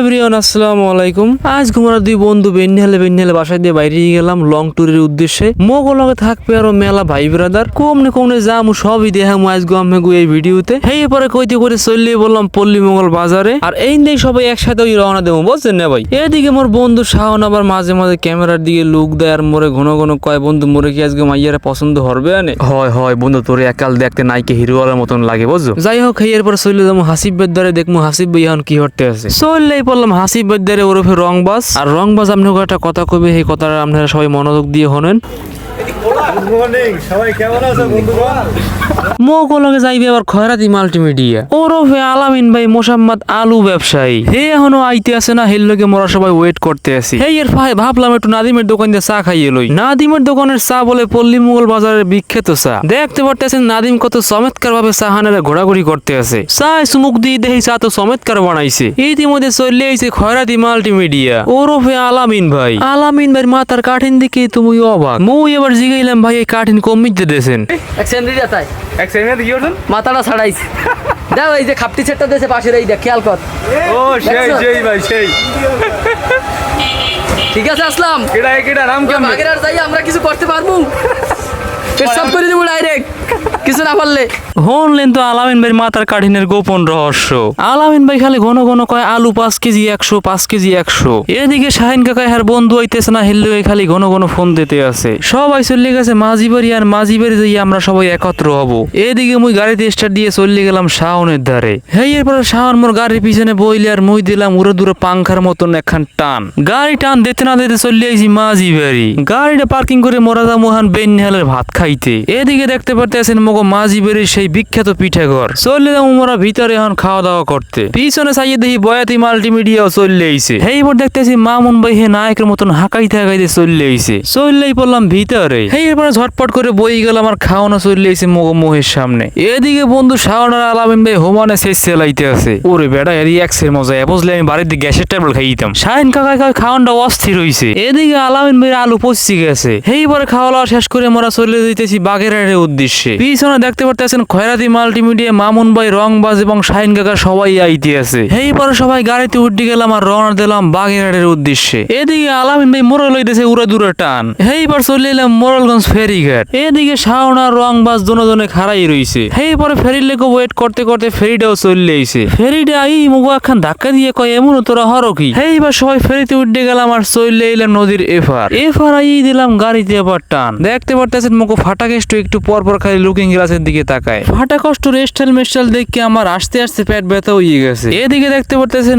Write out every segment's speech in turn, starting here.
Everyone আসসালামু আলাইকুম। আজ ঘুমারা দুই বন্ধু বেন্যালে বেন্যালে বাসায় দিয়ে বাইরে গেলাম লং ট্যুরের উদ্দেশ্যে। মগো লগে থাকবে আরও মেলা ভাই ব্রাদার। কমনে কমনে যামু সবই দেখামু আজ গমে গু এই ভিডিওতে। হেই পরে কইতে করে চললে বললাম পল্লী মঙ্গল বাজারে। আর এই সবাই একসাথে ওই রওনা দেবো বুঝছেন না ভাই? এদিকে মোর বন্ধু শাহন আবার মাঝে মাঝে ক্যামেরার দিকে লুক দেয় আর মোরে ঘন ঘন কয় বন্ধু মোরে কি আজকে মাইয়ারা পছন্দ হবে আনে? হয় হয় বন্ধু তোরে একাল দেখতে নাইকে হিরোওয়ালার মতন লাগে বুঝছ? যাই হোক এরপর চলে যাব হাসিব বেদ্দারে দেখব হাসিব ভাই এখন কি হতে আছে। চললেই বললাম হাসিব বৈদ্যের ওরফে রংবাজ। আর রংবাজ আপনাকে একটা কথা কবি এই কথাটা আপনারা সবাই মনোযোগ দিয়ে হনেন না পল্লী মোগল বাজারের বিখ্যাত চা। দেখতে পারতেছেন নাদিম কত চমৎকার ভাবে চা হানারে ঘোরাঘুরি করতে আছে চা সুমুক দিয়ে দেখি চা তো চমৎকার বানাইছে। ইতিমধ্যে চলে আইছে খয়রাতি মাল্টিমিডিয়া। ওরফে আলামিন ভাই। আলামিন ভাই মাথার কাঠিন দিকে তুমি অবাক। মুই এবার জিগাইলাম ভাই এই কাঠিন কমিতে দিয়েছেন। এক সেন্দ্রিটা তাই। এক সেকেন্ড কি করছেন মাথাটা ছাড়াইছে। দেখ এই যে খাপটি ছেটটা দিয়েছে পাশের এই দেখ খেয়াল কর। ও সেই? সেই ভাই সেই। ঠিক আছে আসলাম। কেডা কেডা নাম কেমন? আগের যাই আমরা কিছু করতে পারব? সব করে দেবো ডাইরেক্ট কিছু না পারলে। হনলেন তো আলামিন ভাই মাথার কাঠিনের গোপন রহস্য। আলামিন ভাই খালি ঘন ঘন কয়, আলু পাঁচ কেজি একশো, পাঁচ কেজি একশো। এদিকে শাহিন কাকা হার বন্ধু হইতেছে না হেললে খালি ঘন ঘন ফোন দিতে আছে। সবাই চলে গেছে মাঝি বাড়ি আর মাঝি বাড়ি যাই আমরা সবাই একত্র হব। এদিকে মুই গাড়িতে স্টার্ট দিয়ে চলে গেলাম শাওনের ধারে। হেই, এরপরে শাওন মোর গাড়ির পিছনে বইলে আর মুই দিলাম উড়ে দূরে পাংখার মতন একখান টান। গাড়ি টান দিতে না দিতে চলে আইছি মাঝি বাড়ি গাড়িটা পার্কিং করে মোরাদা মোহান বেনহালের ভাত খাইতে। এদিকে দেখতে পারতেছেন মগো মাঝি বাড়ির সেই বিখ্যাত পিঠে ঘর চললে যাব মোরা ভিতরে এখন খাওয়া দাওয়া করতে। পিছনে চাইয়ে দেখি বয়াতি মাল্টিমিডিয়াও চললে আইছে। এইবার দেখতেছি মামুন ভাই হে নায়কের মতন হাঁকাইতে হাঁকাইতে চললে আইছে। চললেই পড়লাম ভিতরে। এরপরে ঝটপট করে বই গেলাম আমার খাওয়ানো চললে আইছে মোহের সামনে। এদিকে বন্ধু শাওনার আলামিন ভাই হোমানে শেষ সেলাইতে আছে। ওরে বেটা এর এক্সের মজা। বুঝলে আমি বাড়িতে গ্যাসের ট্যাবলেট খাইতাম। শাহিন কাকা খাওয়ানটা অস্থির হইছে। এদিকে আলামিন ভাই আলু পচি গেছে। এইবার খাওয়া দাওয়া শেষ করে মোরা চলে দিতেছি বাগেরহাটের উদ্দেশ্যে। পিছনে দেখতে পারতেছেন খয়রাতি মাল্টিমিডিয়া, মামুন ভাই, রংবাজ এবং শাহিন কাকা সবাই আইতে আছে। এইবার সবাই গাড়িতে উঠে গেলাম আর রওনা দিলাম বাগেরহাটের উদ্দেশ্যে। এদিকে আলামিন ভাই মোরল হইতেছে উড়া দূরে টান। এইবার চলে এলাম মোরলগঞ্জ ফেরিঘাট। এদিকে শাওনা রংবাজ দুজনে খাড়াই রইছে। এই পরে ফেরির লেগে ওয়েট করতে করতে ফেরিটাও চলে আইছে। ফেরিটা আই মুগো একখান ধাক্কা দিয়ে কয়, এমন তোরা হর কি? এইবার সবাই ফেরিতে উঠে গেলাম আর চলে এলাম নদীর এফার এফার আই দিলাম গাড়িতে আবার টান। দেখতে পারতেছেন মুখো ফাটা কেষ্ট একটু পর পর খালি লুকিং গ্লাসের দিকে তাকায়। ফাটা কষ্ট রেস্টাল মেস্টাল দেখে আমার আসতে আসতে পেট ব্যথা হয়ে গেছে। এদিকে দেখতে পারতেছেন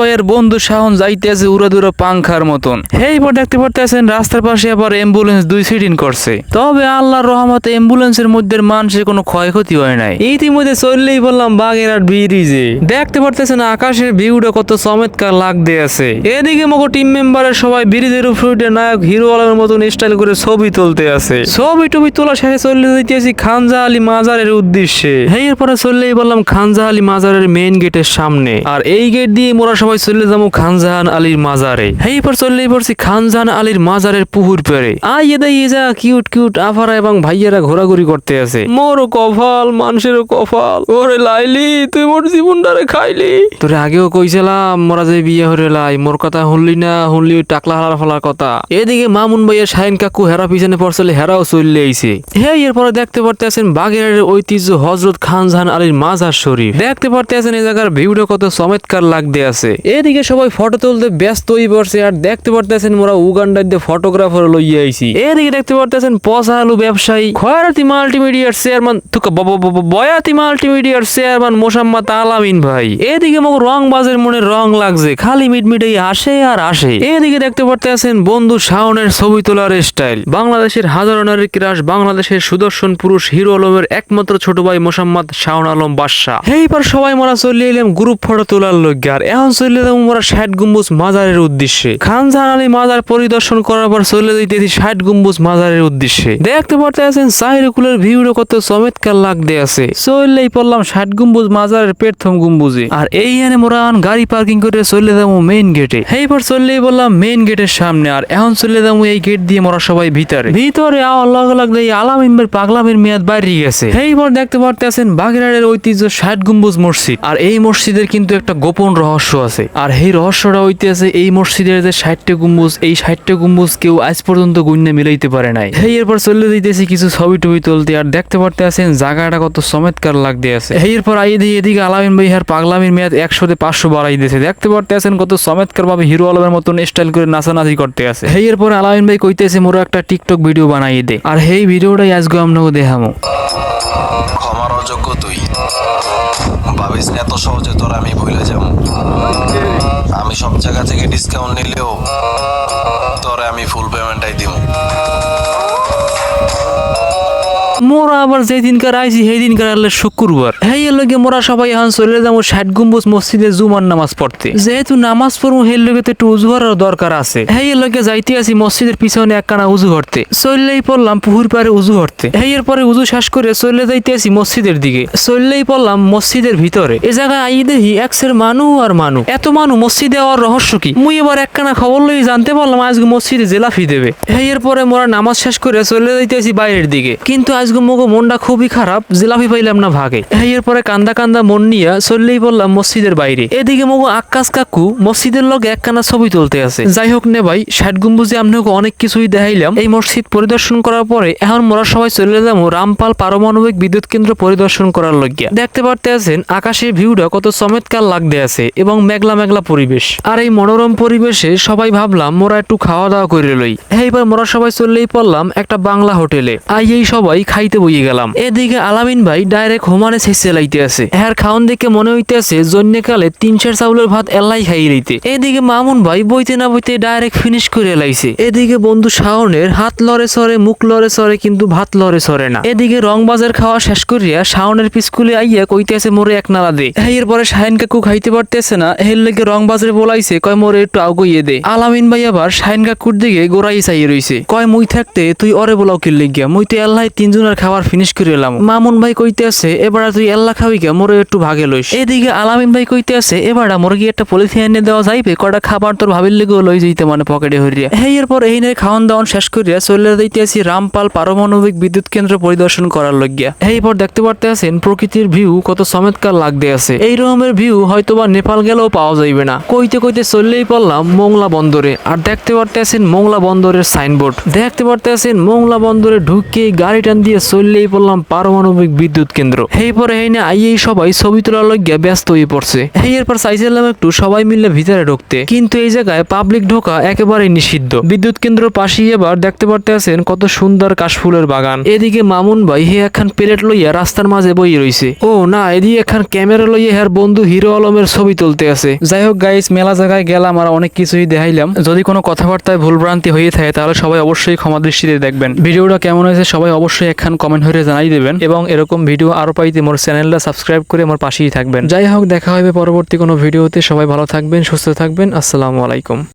ভাইয়ের বন্ধু শাহন যাইতে আছে উড়া দুরা পাংখার মতন। এইবার দেখতে পারতেছেন রাস্তার পাশে আবার অ্যাম্বুলেন্স দুই করছে। তবে আল্লাহর অ্যাম্বুলেন্সের মধ্যে মানুষের কোনো ক্ষয়ক্ষতি হয় নাই। ইতিমধ্যে চললেই বললাম দেখতে পারতেছেন আকাশের ভিউটা কত চমৎকার লাগতে আছে। এদিকে মগো টিম মেম্বারের সবাই ব্রিজের উপরে নায়ক হিরো আলমের মতন স্টাইল করে ছবি তুলতে আছে। ছবি টবি তোলা শেষে চলে যেতেছি খানজা আলী মাজারের উদ্দেশ্যে। হেই এরপরে চললেই বললাম খানজা আলী মাজারের মেইন গেটের সামনে। আর এই গেট দিয়ে মোরা সবাই চলে যাব খানজাহান আলীর মাজারে। হেই পর চললেই পড়ছি খানজাহান আলীর মাজারের পুকুর পেরে। আই এদা ইয়ে যা কিউট কিউট আফারা এবং ভাইয়েরা ঘোরাঘুরি করতে আছে। মোরও কপাল মানুষেরও কপাল। ওরে লাইলি তুই মোর জীবনটারে খাইলি। তোরে আগেও কইছিলাম মোরা যে বিয়ে হরে লাই মোর কথা শুনলি না শুনলি ওই টাকলা হালার ফলার কথা। এদিকে মামুন ভাইয়ের শাহিন কাকু হেরা পিছনে পড়ছিলে হেরাও চললে আইছে। হে এরপরে দেখতে পারতে আছেন বাগেরহাটের ঐতিহ্য হজরত খানজাহান আলীর মাজার শরীফ। দেখতে পারতে আছেন এই জায়গার ভিউটা কত চমৎকার লাগতে আছে। এদিকে সবাই ফটো তুলতে ব্যস্ত হয়ে পড়ছে আর দেখতে পারতেছেন মোরা উগান্ডার দিয়ে ফটোগ্রাফার লইয়া আইছি। এদিকে দেখতে পারতেছেন পচা আলু ব্যবসায়ী, খয়রাতি মাল্টিমিডিয়ার চেয়ারম্যান তুকা বয়াতি মাল্টিমিডিয়ার চেয়ারম্যান মোসাম্মদ আলামিন ভাই। এদিকে মোক রং বাজের মনে রং লাগছে, খালি মিটমিটাই আসে আর আসে। এদিকে দেখতে পারতে আছেন বন্ধু শাওনের ছবি তোলার স্টাইল বাংলাদেশের হাজারো নারীর ক্রাশ বাংলাদেশের সুদর্শন পুরুষ হিরো আলমের একমাত্র ছোট ভাই মোসাম্মদ শাওন আলম বাদশাহ এইবার সবাই মোরা চলে এলাম গ্রুপ ফটো তোলার লগ্গে আর এখন চলে এলাম মোরা ষাট গম্বুজ মাজারের উদ্দেশ্যে। খানজাহান আলী মাজার পরিদর্শন করার পর চলে যাইতেছি ষাট গম্বুজ মাজারের উদ্দেশ্যে। দেখতে পারতে আছেন সাইরকুলের ভিউটা কত চমৎকার লাগতে আছে। চললেই পড়লাম ষাট গম্বুজ মাজারের প্রথম গম্বুজে। আর এই এনে মোরা গাড়ি পার্কিং করে চলে যাব মেইন গেটে এইবার চললেই বললাম মেইন গেটের সামনে। আর এখন চলে যাব এই গেট দিয়ে মোরা সবাই ভিতরে। ভিতরে লগে লাগলে এই আলামিন পাগলামির মেয়াদ বাইরে গেছে। এইবার দেখতে পারতেছেন বাগেরহাটের ঐতিহ্য ষাট গম্বুজ মসজিদ। আর এই মসজিদের কিন্তু একটা গোপন রহস্য আছে। আর এই রহস্যটা হইতে আছে এই মসজিদের যে ষাটটা গম্বুজ, এই ষাটটা গম্বুজ কেউ আজ পর্যন্ত গুণ্যে মিলাইতে পারে নাই। এই এরপর চলে দিতেছি কিছু ছবি টবি তুলতে। আর দেখতে পারতে আছেন জায়গাটা কত চমৎকার লাগতে আছে। এই এরপর আই দিয়ে এদিকে আলামিন ভাই আর পাগলামির মেয়াদ একশোতে পাঁচশো বাড়াই দিয়েছে। দেখতে পারতে আছেন কত চমৎকার ভাবে হিরো আলমের মতন স্টাইল করে নাচানাচি করতে আছে। এই এরপর আলামিন ভাই কইতেছে মোরা একটা টিকটক ভিডিও বানাই দে। আর এই ভিডিওটাই আজকে আপনাকে দেখামো। ক্ষমার অযোগ্য তুই। ভাবিস এত সহজে তোর আমি ভুলে যাব। আমি সব জায়গা থেকে ডিসকাউন্ট নিলেও তোরে আমি ফুল পেমেন্টটাই দিব। মোরা আবার যেই দিনকার আইছি সেই দিনকার আল্লাহ শুক্রবার। হেই লগে মোরা সবাই এখন চলে যাব ষাট গম্বুজ মসজিদে জুমার নামাজ পড়তে। যেহেতু নামাজ পড়ব, হের লগে তো একটু উজু দরকার আছে। হেই লগে যাইতে আসি মসজিদের পিছনে একখানা উজু হরতে। চললেই পড়লাম পুহুর পারে উজু হরতে। হেই এর পরে উজু শেষ করে চলে যাইতে আসি মসজিদের দিকে। চললেই পড়লাম মসজিদের ভিতরে। এ জায়গায় আই দেখি একসের মানু আর মানু। এত মানু মসজিদে হওয়ার রহস্য কি? মুই এবার একখানা খবর লই জানতে পারলাম আজকে মসজিদে জেলাফি দেবে। হেই এর পরে মোরা নামাজ শেষ করে চলে যাইতেছি বাইরের দিকে। কিন্তু আজকে মগো মনটা খুবই খারাপ, জিলাপি পাইলাম না ভাগে। এরপরে কান্দা কান্দা মন নিয়া চললেই বললাম মসজিদের বাইরে। এদিকে মগো আকাশ কাকু মসজিদের লগে একখানা ছবি তুলতে আছে। যাই হোক নে ভাই, ষাট গম্বুজে আপনাকে অনেক কিছুই দেখাইলাম। এই মসজিদ পরিদর্শন করার পরে এখন মোরা সবাই চলে যাব রামপাল পারমাণবিক বিদ্যুৎ কেন্দ্র পরিদর্শন করার লগিয়া দেখতে পারতে আছেন, আকাশের ভিউটা কত চমৎকার লাগতে আছে এবং মেঘলা মেঘলা পরিবেশ। আর এই মনোরম পরিবেশে সবাই ভাবলাম, মোরা একটু খাওয়া দাওয়া করে লই। এইবার মোরা সবাই চললেই পড়লাম একটা বাংলা হোটেলে। আই এই সবাই খাইতে বইয়ে গেলাম। এদিকে আলামিন ভাই ডাইরেক্ট হোমানে শেষে লাইতে আছে। এর খাওন দেখে মনে হইতে আছে জন্যকালে তিন চার চাউলের ভাত এলাই খাই লইতে এদিকে মামুন ভাই বইতে না বইতে ডাইরেক্ট ফিনিশ করে লাইছে। এদিকে বন্ধু শাওনের হাত লড়ে সরে মুখ লড়ে সরে কিন্তু ভাত লড়ে সরে না। এদিকে রং বাজার খাওয়া শেষ করিয়া শাওনের পিসকুলে আইয়া কইতে আছে মোরে এক নালা দে। এরপরে শাহিন কাকু খাইতে পারতেছে না। এর লেগে রং বাজারে বলাইছে, কয়, মোরে একটু আগুইয়ে দে। আলামিন ভাই আবার শাহিন কাকুর দিকে গোড়াই চাইয়ে রইছে। কয়, মুই থাকতে তুই অরে বলাও কি লিগিয়া মুই তো এল্লাই তিনজনের খাবার ফিনিশ করে এলাম। মামুন ভাই কইতে আছে, এবার তুই এল্লা খাবি কে? মোরে একটু ভাগে লইস। এদিকে আলামিন ভাই কইতে আছে, এবার মোর কি একটা পলিথিন এনে দেওয়া যাইবে? কটা খাবার তোর ভাবির লেগেও লই যাইতে মানে পকেটে হরিয়া এই এরপর এই নিয়ে খাওয়ান দাওয়ান শেষ করিয়া চলে যাইতে আছি রামপাল পারমাণবিক বিদ্যুৎ কেন্দ্র পরিদর্শন করার লगिया এইপর দেখতে পারতে আছেন প্রকৃতির ভিউ কত চমৎকার লাগতে আছে। এই রকমের ভিউ হয়তোবা নেপাল গেলেও পাওয়া যাইবে না। কইতে কইতে চললেই পড়লাম মোংলা বন্দরে। আর দেখতে পারতে আছেন মোংলা বন্দরের সাইনবোর্ড দেখতে পারতে আছেন মোংলা বন্দরে ঢুকে গাড়ি টান দিয়ে চললেই পড়লাম পারমাণবিক বিদ্যুৎ কেন্দ্র। এই পরে এই না আইয়েই সবাই ছবি তোলার লগ্যা ব্যস্ত হয়ে পড়ছে। এই এরপর চাইছিলাম একটু সবাই মিলে ভিতরে ঢুকতে। কিন্তু এই জায়গায় পাবলিক ঢোকা একেবারেই নিষিদ্ধ। বিদ্যুৎ কেন্দ্র পাশেই এবার দেখতে পারতে আছেন কত সুন্দর কাশফুলের বাগান। এদিকে মামুন ভাই হে একখান প্লেট লইয়া রাস্তার মাঝে বই রইছে। ও না, এদিকে একখান ক্যামেরা লইয়া হের বন্ধু হিরো আলমের ছবি তুলতে আছে। যাই হোক গাইস মেলা জায়গায় গেলাম আর অনেক কিছুই দেখাইলাম। যদি কোনো কথাবার্তায় ভুলভ্রান্তি হয়ে থাকে তাহলে সবাই অবশ্যই ক্ষমা দৃষ্টিতে দেখবেন। ভিডিওটা কেমন হয়েছে সবাই অবশ্যই একখান কমেন্ট হয়ে জানাই দেবেন। এবং এরকম ভিডিও আরও পাইতে মোর চ্যানেলটা সাবস্ক্রাইব করে আমার পাশেই থাকবেন। যাই হোক দেখা হবে পরবর্তী কোনো ভিডিওতে। সবাই ভালো থাকবেন সুস্থ থাকবেন। আসসালামু আলাইকুম।